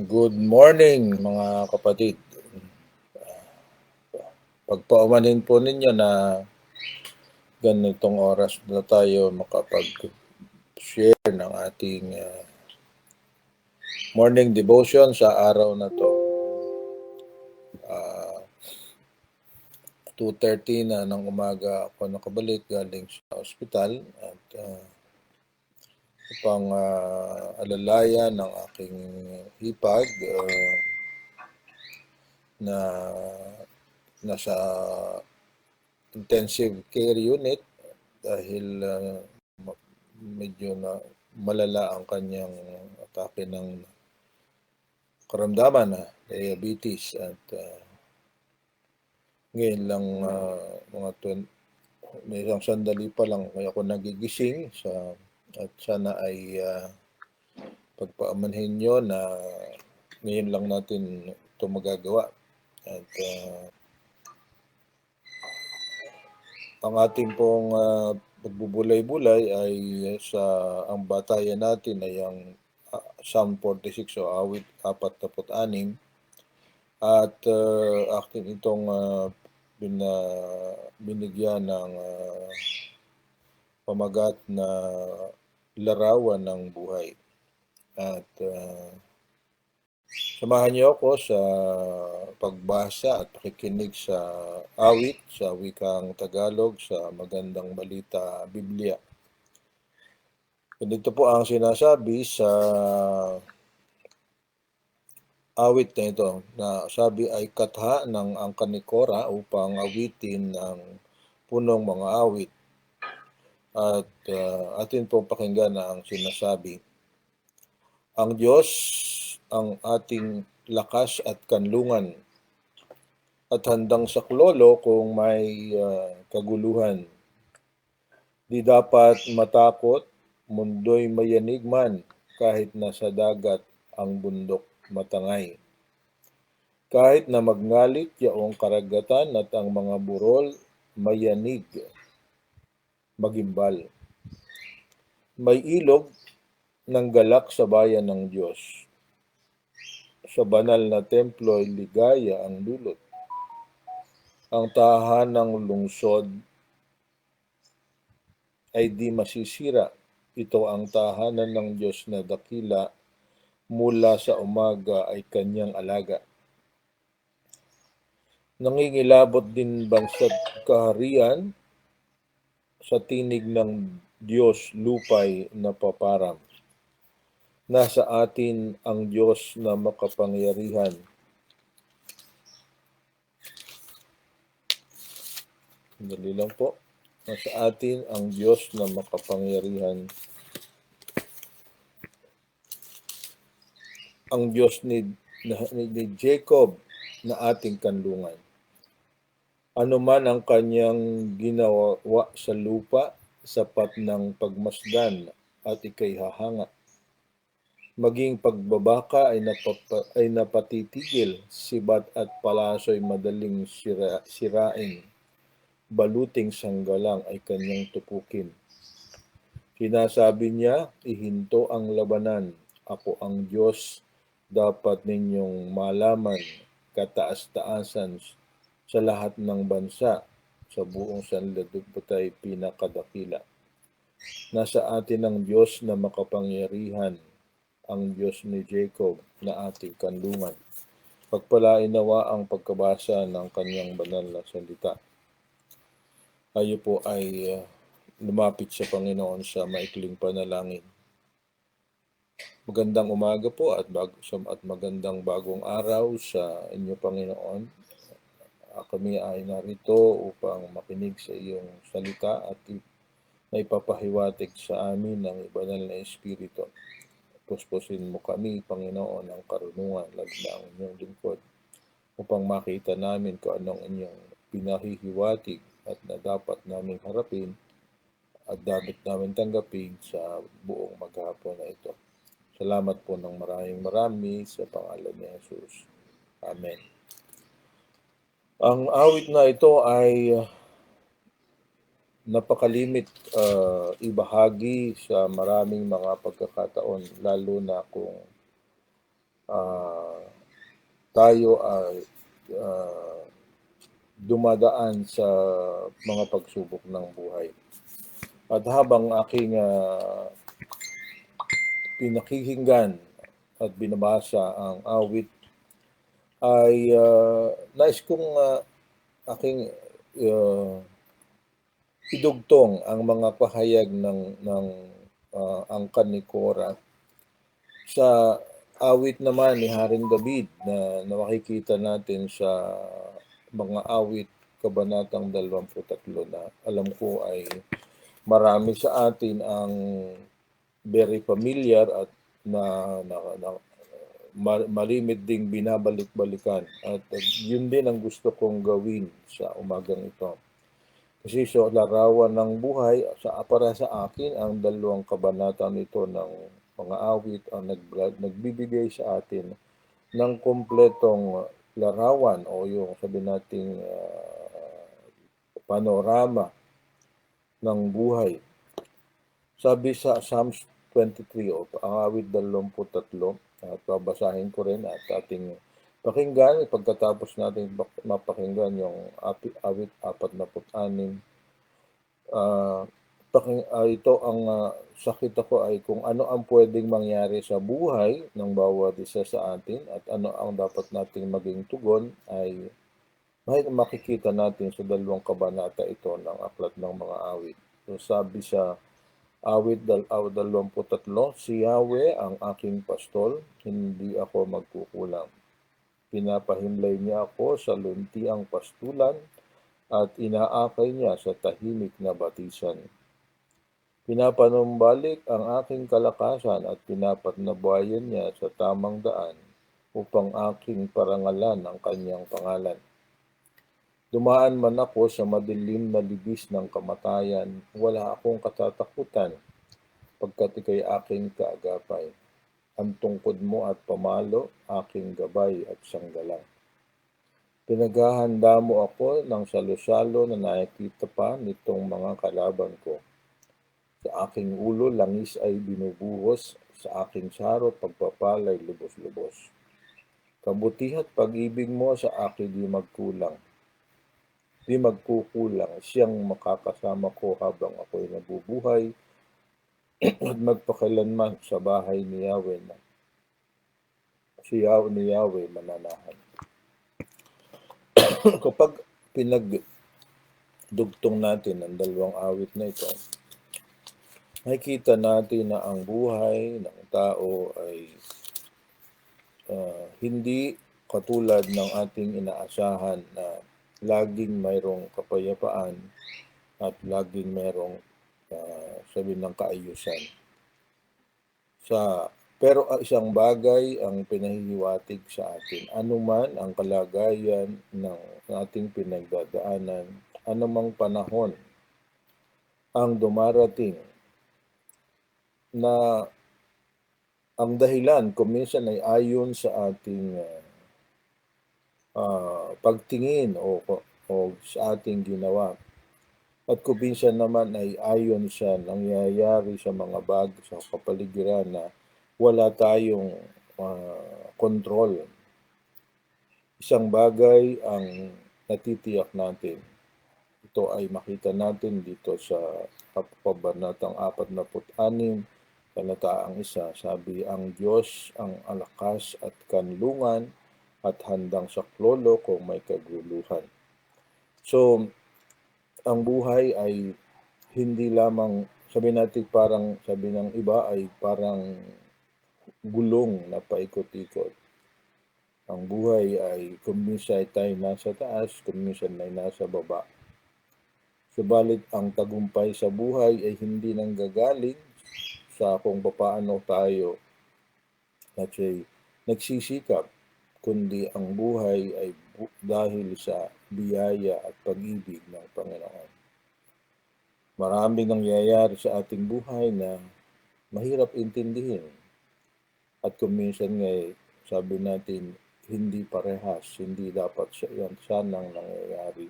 Good morning mga kapatid. Pagpaumanin po ninyo na ganitong oras na tayo makapag-share ng ating uh, morning devotion sa araw na to. Uh, 2.30 na ng umaga ako nakabalik galing sa ospital at uh, upang uh, alalayan ng aking hipag uh, na nasa intensive care unit dahil uh, medyo na malala ang kanyang atake ng karamdaman na diabetes at uh, ngayon lang uh, mga 20, may isang sandali pa lang kaya ako nagigising sa at sana ay uh, pagpaamanhin nyo na ngayon lang natin ito magagawa. At uh, ang ating pong uh, pagbubulay-bulay ay sa ang batayan natin ay ang uh, Psalm 46 o awit 46 at uh, akin itong uh, bin, uh, binigyan ng uh, pamagat na larawan ng buhay. At uh, samahan niyo ako sa pagbasa at pakikinig sa awit sa wikang Tagalog sa Magandang Balita Biblia. Ganito po ang sinasabi sa awit na ito na sabi ay katha ng angka ni Kora upang awitin ng punong mga awit at uh, atin pong pakinggan na ang sinasabi. Ang Diyos ang ating lakas at kanlungan at handang saklolo kung may uh, kaguluhan. Di dapat matakot, mundo'y mayanig man kahit nasa dagat ang bundok matangay. Kahit na magngalit yaong karagatan at ang mga burol mayanig magimbal. May ilog ng galak sa bayan ng Diyos. Sa banal na templo ay ligaya ang dulot. Ang tahanang lungsod ay di masisira. Ito ang tahanan ng Diyos na dakila mula sa umaga ay kanyang alaga. Nangingilabot din bang sa kaharian sa tinig ng Diyos lupay na paparam. Nasa atin ang Diyos na makapangyarihan. Dali lang po. Nasa atin ang Diyos na makapangyarihan. Ang Diyos ni, ni, ni Jacob na ating kanlungan ano man ang kanyang ginawa sa lupa, sapat ng pagmasdan at ikay hahanga. Maging pagbabaka ay, napapa, ay napatitigil, sibat at palaso'y madaling sira, sirain. Baluting sanggalang ay kanyang tupukin. Sinasabi niya, ihinto ang labanan. Ako ang Diyos, dapat ninyong malaman, kataas-taasan sa lahat ng bansa sa buong sanlibutan pinakadakila. Nasa atin ang Diyos na makapangyarihan, ang Diyos ni Jacob na ating kanlungan. Pagpalain nawa ang pagkabasa ng kanyang banal na salita. Tayo po ay uh, lumapit sa Panginoon sa maikling panalangin. Magandang umaga po at, bag, at magandang bagong araw sa inyo Panginoon kami ay narito upang makinig sa iyong salita at may papahiwatig sa amin ng ibanal na Espiritu. Puspusin mo kami, Panginoon, ng karunungan, lag na ang inyong lingkod, upang makita namin kung anong inyong pinahihiwatig at na dapat namin harapin at dapat namin tanggapin sa buong maghapon na ito. Salamat po ng maraming marami sa pangalan ni Jesus. Amen. Ang awit na ito ay uh, napakalimit uh, ibahagi sa maraming mga pagkakataon, lalo na kung ah, tayo ay ah, dumadaan sa mga pagsubok ng buhay. At habang aking ah, pinakikinggan at binabasa ang awit ay ah, nais kong ah, aking ah, idugtong ang mga pahayag ng ng ah, angkan ni Cora sa awit naman ni Haring David na, na makikita natin sa mga awit kabanatang 23 na alam ko ay marami sa atin ang very familiar at na, na, na malimit ding binabalik-balikan at uh, yun din ang gusto kong gawin sa umagang ito. Kasi sa larawan ng buhay, sa para sa akin, ang dalawang kabanata nito ng mga awit ang nag, nagbibigay sa atin ng kompletong larawan o yung sabi nating ah, panorama ng buhay. Sabi sa Psalms 23 o awit 23 at babasahin ko rin at ating pakinggan pagkatapos natin mapakinggan yung awit 46 ah paking, ah, ito ang ah, sakit ako ay kung ano ang pwedeng mangyari sa buhay ng bawat isa sa atin at ano ang dapat nating maging tugon ay makikita natin sa dalawang kabanata ito ng aklat ng mga awit. So sabi sa awit dal awit 23, si Yahweh ang aking pastol, hindi ako magkukulang. Pinapahimlay niya ako sa luntiang pastulan at inaakay niya sa tahimik na batisan. Pinapanumbalik ang aking kalakasan at pinapatnabayan niya sa tamang daan upang aking parangalan ang kanyang pangalan. Dumaan man ako sa madilim na libis ng kamatayan, wala akong katatakutan pagkat ikay aking kaagapay. Ang tungkod mo at pamalo, aking gabay at sanggalang. Pinaghahanda mo ako ng salo-salo na nakikita pa nitong mga kalaban ko. Sa aking ulo, langis ay binubuhos, sa aking saro, pagpapalay, lubos-lubos. Kabutihat pag-ibig mo sa akin di magkulang. Di magkukulang, siyang makakasama ko habang ako'y nabubuhay at magpakailanman sa bahay ni Yahweh na si Yahweh ni Yahweh mananahan. Kapag pinagdugtong natin ang dalawang awit na ito, nakikita natin na ang buhay ng tao ay ah, hindi katulad ng ating inaasahan na laging mayroong kapayapaan at laging mayroong ah, sabi ng kaayusan. Sa pero ang isang bagay ang pinahihiwatig sa atin. Anuman ang kalagayan ng ating pinagdadaanan, anumang panahon ang dumarating na ang dahilan kung minsan ay ayon sa ating ah, ah, pagtingin o, o sa ating ginawa. At kung naman ay ayon sa nangyayari sa mga bag sa kapaligiran na wala tayong ah, control. Isang bagay ang natitiyak natin. Ito ay makita natin dito sa Kabanatang 46, talataang isa. Sabi, ang Diyos ang alakas at kanlungan at handang saklolo kung may kaguluhan. So, ang buhay ay hindi lamang, sabi natin parang, sabi ng iba ay parang gulong na paikot-ikot. Ang buhay ay kung minsan ay tayo nasa taas, kung minsan ay nasa baba. Subalit ang tagumpay sa buhay ay hindi nanggagaling sa kung paano tayo kasi nagsisikap, kundi ang buhay ay bu- dahil sa biyaya at pag-ibig ng Panginoon. Maraming nangyayari sa ating buhay na mahirap intindihin. At kung minsan nga, eh, sabi natin, hindi parehas, hindi dapat siya yan sanang nangyayari.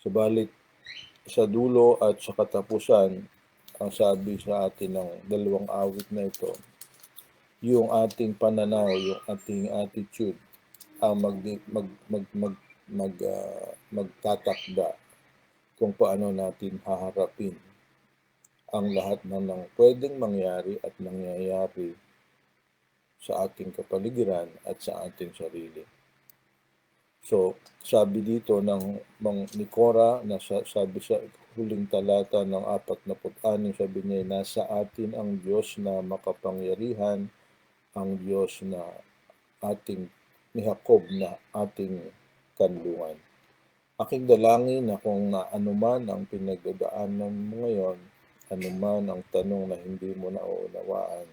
Subalit, sa dulo at sa katapusan, ang sabi sa atin ng dalawang awit na ito, yung ating pananaw, yung ating attitude ang mag mag mag mag, mag uh, magtatakda kung paano natin haharapin ang lahat ng, ng pwedeng mangyari at nangyayari sa ating kapaligiran at sa ating sarili. So, sabi dito ng mang ni Cora na sabi sa huling talata ng 46, sabi niya, nasa atin ang Diyos na makapangyarihan, ang Diyos na ating ni Jacob na ating kanlungan. Aking dalangin na kung na anuman ang pinagdadaanan mo ngayon, anuman ang tanong na hindi mo nauunawaan,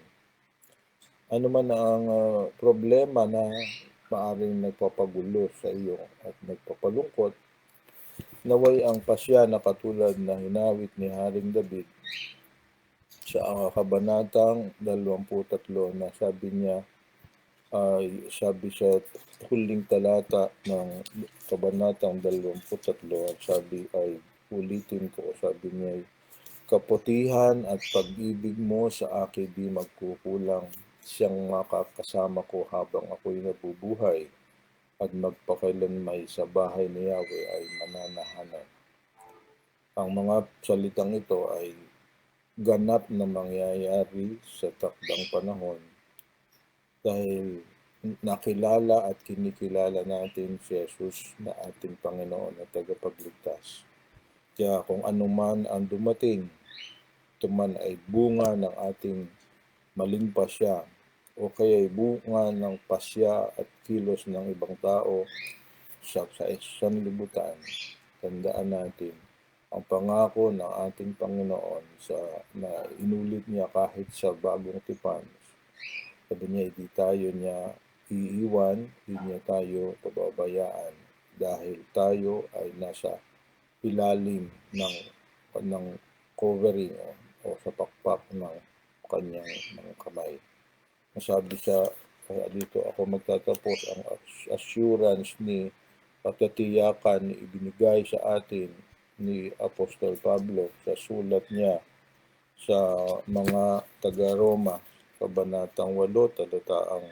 anuman ang uh, problema na maaring nagpapagulo sa iyo at nagpapalungkot, naway ang pasya na katulad na hinawit ni Haring David sa uh, kabanatang 23 na sabi niya, ay uh, sabi sa huling talata ng kabanatang 23 at sabi ay ulitin ko, sabi niya, kaputihan at pag-ibig mo sa akin di magkukulang siyang makakasama ko habang ako'y nabubuhay at magpakailanmay sa bahay ni Yahweh ay mananahanan. Ang mga salitang ito ay ganap na mangyayari sa takdang panahon dahil nakilala at kinikilala natin si Jesus na ating Panginoon at tagapagligtas. Kaya kung anuman ang dumating, ito man ay bunga ng ating maling pasya o kaya bunga ng pasya at kilos ng ibang tao sa, sa sanlibutan, tandaan natin ang pangako ng ating Panginoon sa na inulit niya kahit sa bagong tipan. Sabi niya, hindi tayo niya iiwan, hindi niya tayo pababayaan dahil tayo ay nasa ilalim ng ng covering o, o sa pakpak ng kanyang mga kamay. Masabi sa kaya dito ako magtatapos ang assurance ni pagkatiyakan ni ibinigay sa atin ni Apostol Pablo sa sulat niya sa mga taga-Roma, Kabanatang 8, talataang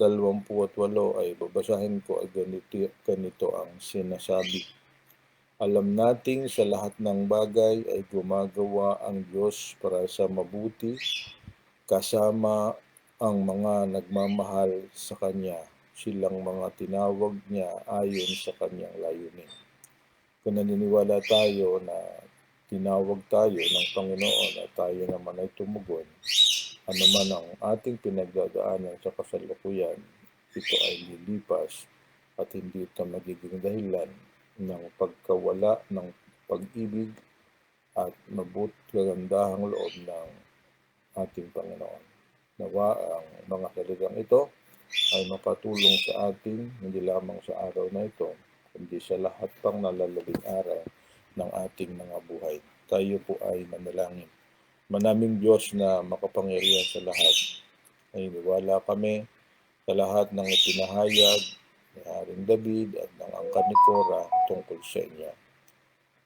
28 ay babasahin ko ay ganito, ganito ang sinasabi. Alam nating sa lahat ng bagay ay gumagawa ang Diyos para sa mabuti kasama ang mga nagmamahal sa Kanya, silang mga tinawag niya ayon sa Kanyang layunin. Kung naniniwala tayo na tinawag tayo ng Panginoon at tayo naman ay tumugon, ano man ang ating pinagdadaanan sa kasalukuyan, ito ay lilipas at hindi ito magiging dahilan ng pagkawala ng pag-ibig at mabut kagandahang loob ng ating Panginoon. Nawa ang mga salitang ito ay makatulong sa ating hindi lamang sa araw na ito, kundi sa lahat pang nalalabing araw ng ating mga buhay. Tayo po ay manalangin. Manaming Diyos na makapangyarihan sa lahat, ay niwala kami sa lahat ng ipinahayag ni Haring David at ng angkan ni Cora tungkol sa inyo.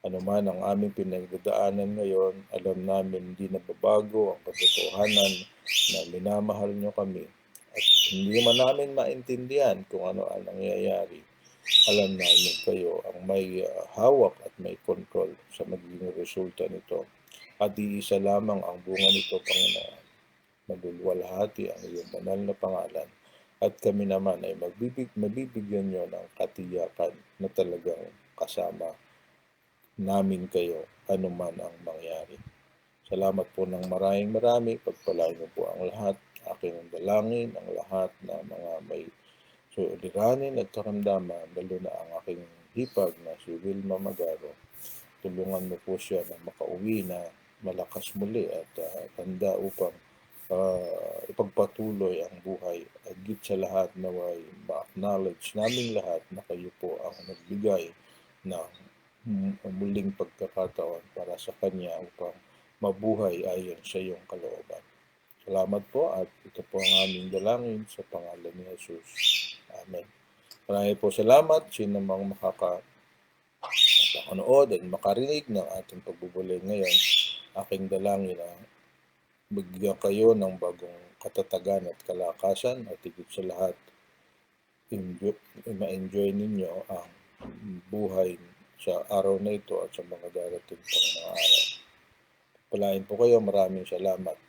Ano man ang aming pinagdadaanan ngayon, alam namin hindi nababago ang katotohanan na minamahal nyo kami. At hindi man namin maintindihan kung ano ang nangyayari. Alam namin kayo ang may uh, hawak at may control sa magiging resulta nito. At iisa lamang ang bunga nito, Panginoon. Malulwalhati ang iyong banal na pangalan at kami naman ay magbibig, mabibigyan nyo ng katiyakan na talagang kasama namin kayo anuman ang mangyari. Salamat po ng maraming marami. Pagpalain mo po ang lahat. Aking dalangin ang lahat na mga may suliranin at karamdaman, lalo na ang aking hipag na si Wilma Magaro. Tulungan mo po siya na makauwi na malakas muli at uh, tanda upang uh, ipagpatuloy ang buhay. Agit sa lahat na ay ma-acknowledge namin lahat na kayo po ang nagbigay ng muling pagkakataon para sa Kanya upang mabuhay ayon sa iyong kalooban. Salamat po at ito po ang aming dalangin sa pangalan ni Jesus. Amen. Marami po salamat sino mang makaka makakanood at makarinig ng ating pagbubulay ngayon. Aking dalangin na bigyan kayo ng bagong katatagan at kalakasan at higit sa lahat, enjoy, ma-enjoy ninyo ang buhay sa araw na ito at sa mga darating pang mga araw. Palain po kayo. Maraming salamat.